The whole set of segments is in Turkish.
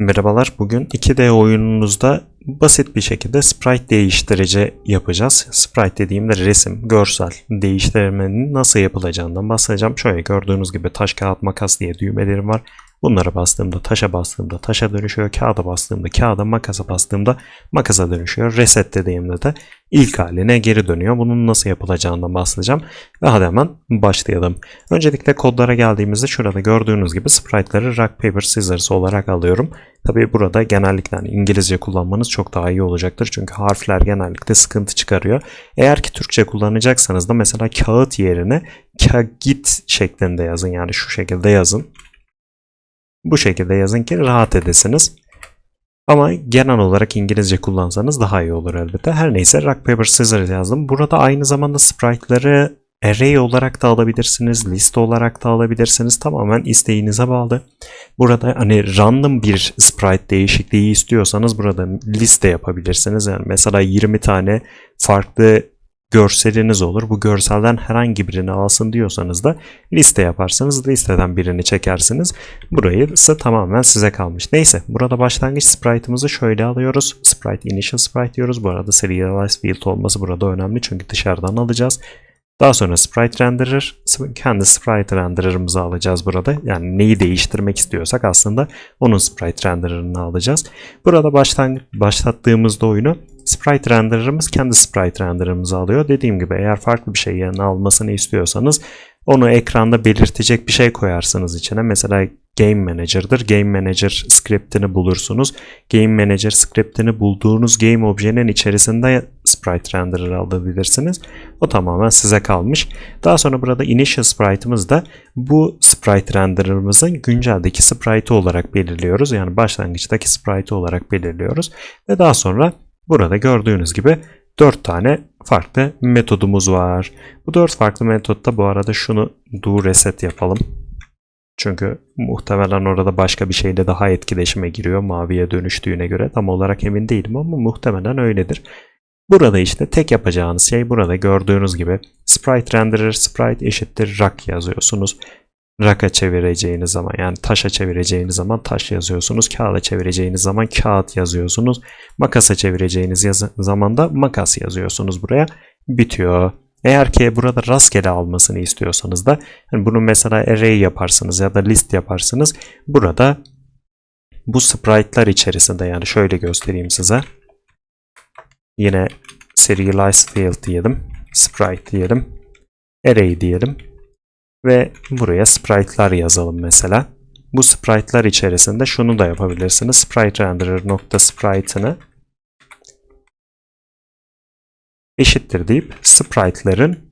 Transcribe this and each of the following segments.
Merhabalar. Bugün 2D oyununuzda basit bir şekilde sprite değiştirici yapacağız. Sprite dediğimde resim, görsel değiştirmenin nasıl yapılacağından bahsedeceğim. Şöyle gördüğünüz gibi taş, kağıt, makas diye düğmelerim var. Bunlara bastığımda taşa bastığımda taşa dönüşüyor. Kağıda bastığımda kağıda, makasa bastığımda makasa dönüşüyor. Reset dediğimde de ilk haline geri dönüyor. Bunun nasıl yapılacağından bahsedeceğim. Ve hadi hemen başlayalım. Öncelikle kodlara geldiğimizde şurada gördüğünüz gibi sprite'ları rock, paper, scissors olarak alıyorum. Tabi burada genellikle hani İngilizce kullanmanız çok daha iyi olacaktır. Çünkü harfler genellikle sıkıntı çıkarıyor. Eğer ki Türkçe kullanacaksanız da mesela kağıt yerine kagit şeklinde yazın. Yani şu şekilde yazın. Bu şekilde yazın ki rahat edesiniz. Ama genel olarak İngilizce kullansanız daha iyi olur elbette. Her neyse Rock Paper Scissors yazdım. Burada aynı zamanda sprite'ları array olarak da alabilirsiniz, liste olarak da alabilirsiniz. Tamamen isteğinize bağlı. Burada hani random bir sprite değişikliği istiyorsanız burada liste yapabilirsiniz. Yani mesela 20 tane farklı görseliniz olur. Bu görselden herhangi birini alsın diyorsanız da liste yaparsınız. Listeden birini çekersiniz. Burayı ise tamamen size kalmış. Neyse burada başlangıç sprite'ımızı şöyle alıyoruz. Sprite initial sprite diyoruz. Bu arada serialized field olması burada önemli çünkü dışarıdan alacağız. Daha sonra sprite renderer, kendi sprite renderer'ımızı alacağız burada. Yani neyi değiştirmek istiyorsak aslında onun sprite renderer'ını alacağız. Burada baştan başlattığımızda oyunu sprite renderer'ımız kendi sprite renderer'ımızı alıyor. Dediğim gibi eğer farklı bir şey yerine almasını istiyorsanız onu ekranda belirtecek bir şey koyarsınız içine. Mesela Game Manager'dır. Game Manager scriptini bulursunuz. Game Manager scriptini bulduğunuz game objenin içerisinde sprite renderer alabilirsiniz. O tamamen size kalmış. Daha sonra burada initial sprite'ımız da bu sprite renderer'ımızın günceldeki sprite olarak belirliyoruz. Yani başlangıçtaki sprite olarak belirliyoruz. Ve daha sonra burada gördüğünüz gibi 4 tane farklı metodumuz var. Bu 4 farklı metotta bu arada şunu do reset yapalım. Çünkü muhtemelen orada başka bir şeyle daha etkileşime giriyor maviye dönüştüğüne göre. Tam olarak emin değilim ama muhtemelen öyledir. Burada işte tek yapacağınız şey burada gördüğünüz gibi sprite renderer sprite eşittir rock yazıyorsunuz. Rock'a çevireceğiniz zaman yani taşa çevireceğiniz zaman taş yazıyorsunuz. Kağıda çevireceğiniz zaman kağıt yazıyorsunuz. Makasa çevireceğiniz zaman da makas yazıyorsunuz buraya. Bitiyor. Eğer ki burada rastgele almasını istiyorsanız da yani bunu mesela array yaparsınız ya da list yaparsınız. Burada bu sprite'lar içerisinde yani şöyle göstereyim size. Yine serialized field diyelim. Sprite diyelim. Array diyelim. Ve buraya sprite'lar yazalım mesela. Bu sprite'lar içerisinde şunu da yapabilirsiniz. Sprite renderer nokta sprite'ını eşittir deyip sprite'ların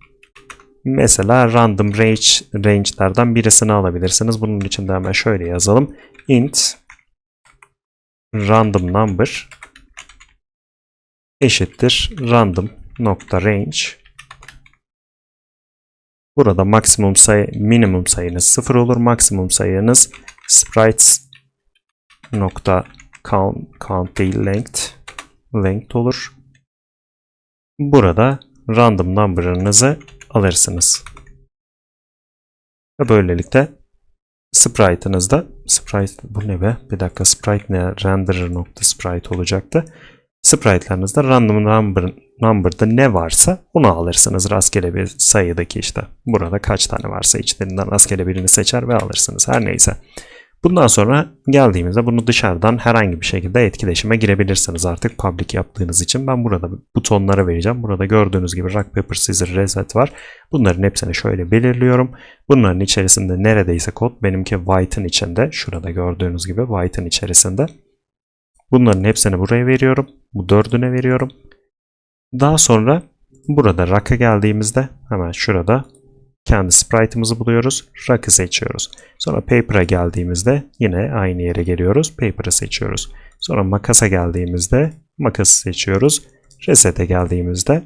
mesela random range range'lerden birisini alabilirsiniz. Bunun için de hemen şöyle yazalım. int random number eşittir random nokta range Burada maksimum sayı, minimum sayınız 0 olur. Maksimum sayınız sprites nokta count, count değil length length olur. Burada random number'ınızı alırsınız. Ve böylelikle sprite'ınızda sprite bu ne be? Bir dakika sprite ne? Renderer nokta sprite olacaktı. Sprite'larınızda random number, number'da ne varsa onu alırsınız. Rastgele bir sayıdaki işte. Burada kaç tane varsa içlerinden rastgele birini seçer ve alırsınız. Her neyse. Bundan sonra geldiğimizde bunu dışarıdan herhangi bir şekilde etkileşime girebilirsiniz artık public yaptığınız için. Ben burada butonlara vereceğim. Burada gördüğünüz gibi Rock Paper Scissors Reset var. Bunların hepsini şöyle belirliyorum. Bunların içerisinde neredeyse kod benimki white'ın içinde. Şurada gördüğünüz gibi white'ın içerisinde. Bunların hepsini buraya veriyorum. Bu dördüne veriyorum. Daha sonra burada Rock'a geldiğimizde hemen şurada kendi sprite'ımızı buluyoruz. Rock'ı seçiyoruz. Sonra Paper'a geldiğimizde yine aynı yere geliyoruz. Paper'ı seçiyoruz. Sonra Makas'a geldiğimizde Makas'ı seçiyoruz. Reset'e geldiğimizde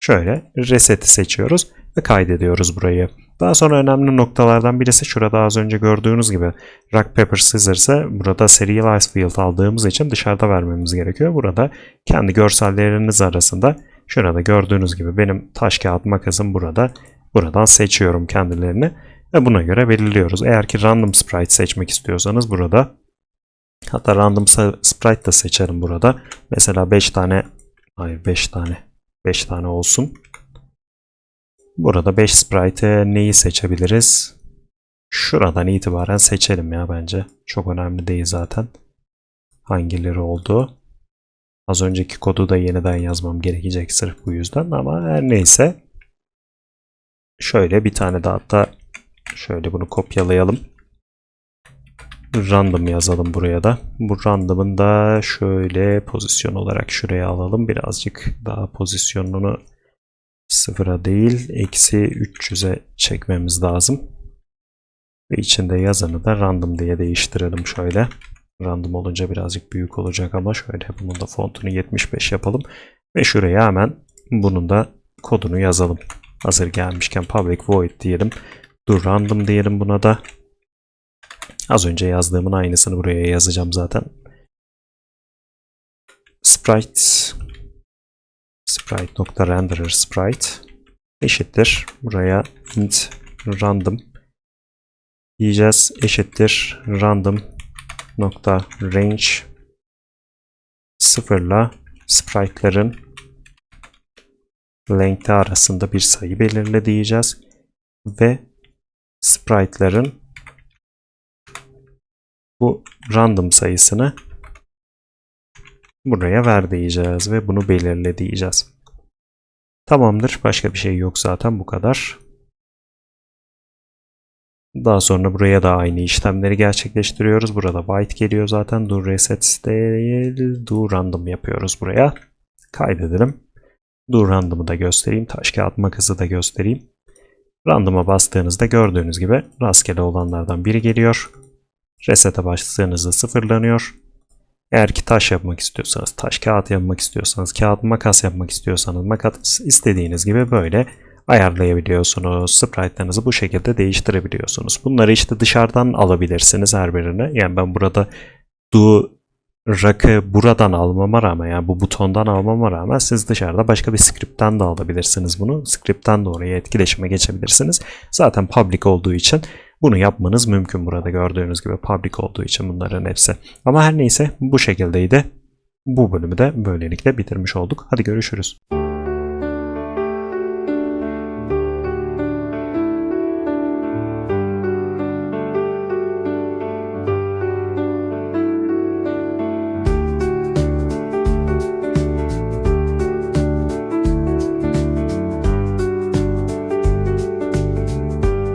şöyle Reset'i seçiyoruz ve kaydediyoruz burayı. Daha sonra önemli noktalardan birisi şurada az önce gördüğünüz gibi Rock Paper Scissors'ı burada Serialized Field aldığımız için dışarıda vermemiz gerekiyor. Burada kendi görselleriniz arasında şurada gördüğünüz gibi benim taş kağıt makasım burada. Buradan seçiyorum kendilerini ve buna göre belirliyoruz. Eğer ki random sprite seçmek istiyorsanız burada Hatta random sprite da seçerim burada. Mesela 5 tane hayır 5 tane 5 tane olsun. Burada 5 sprite'e neyi seçebiliriz? Şuradan itibaren seçelim ya bence. Çok önemli değil zaten. Hangileri oldu? Az önceki kodu da yeniden yazmam gerekecek sırf bu yüzden ama her neyse. Şöyle bir tane daha hatta şöyle bunu kopyalayalım. Random yazalım buraya da. Bu random'ın da şöyle pozisyon olarak şuraya alalım. Birazcık daha pozisyonunu sıfıra değil eksi 300'e çekmemiz lazım. Ve içinde yazanı da random diye değiştirelim şöyle. Random olunca birazcık büyük olacak ama şöyle bunun da fontunu 75 yapalım. Ve şuraya hemen bunun da kodunu yazalım. Hazır gelmişken public void diyelim. Dur random diyelim buna da. Az önce yazdığımın aynısını buraya yazacağım zaten. Sprite sprite.renderer sprite eşittir. Buraya int random diyeceğiz. Eşittir random nokta range sıfırla sprite'ların length'i arasında bir sayı belirle diyeceğiz. Ve sprite'ların bu random sayısını buraya ver diyeceğiz ve bunu belirle diyeceğiz. Tamamdır. Başka bir şey yok zaten bu kadar. Daha sonra buraya da aynı işlemleri gerçekleştiriyoruz. Burada byte geliyor zaten. Do reset değil, do random yapıyoruz buraya. Kaydedelim. Do random'ı da göstereyim. Taş kağıt makası da göstereyim. Random'a bastığınızda gördüğünüz gibi rastgele olanlardan biri geliyor. Reset'e bastığınızda sıfırlanıyor. Eğer ki taş yapmak istiyorsanız, taş kağıt yapmak istiyorsanız, kağıt makas yapmak istiyorsanız, makas istediğiniz gibi böyle ayarlayabiliyorsunuz. Sprite'larınızı bu şekilde değiştirebiliyorsunuz. Bunları işte dışarıdan alabilirsiniz her birini. Yani ben burada do rakı buradan almama rağmen yani bu butondan almama rağmen siz dışarıda başka bir script'ten de alabilirsiniz bunu. Script'ten de oraya etkileşime geçebilirsiniz. Zaten public olduğu için bunu yapmanız mümkün burada gördüğünüz gibi public olduğu için bunların hepsi. Ama her neyse bu şekildeydi. Bu bölümü de böylelikle bitirmiş olduk. Hadi görüşürüz.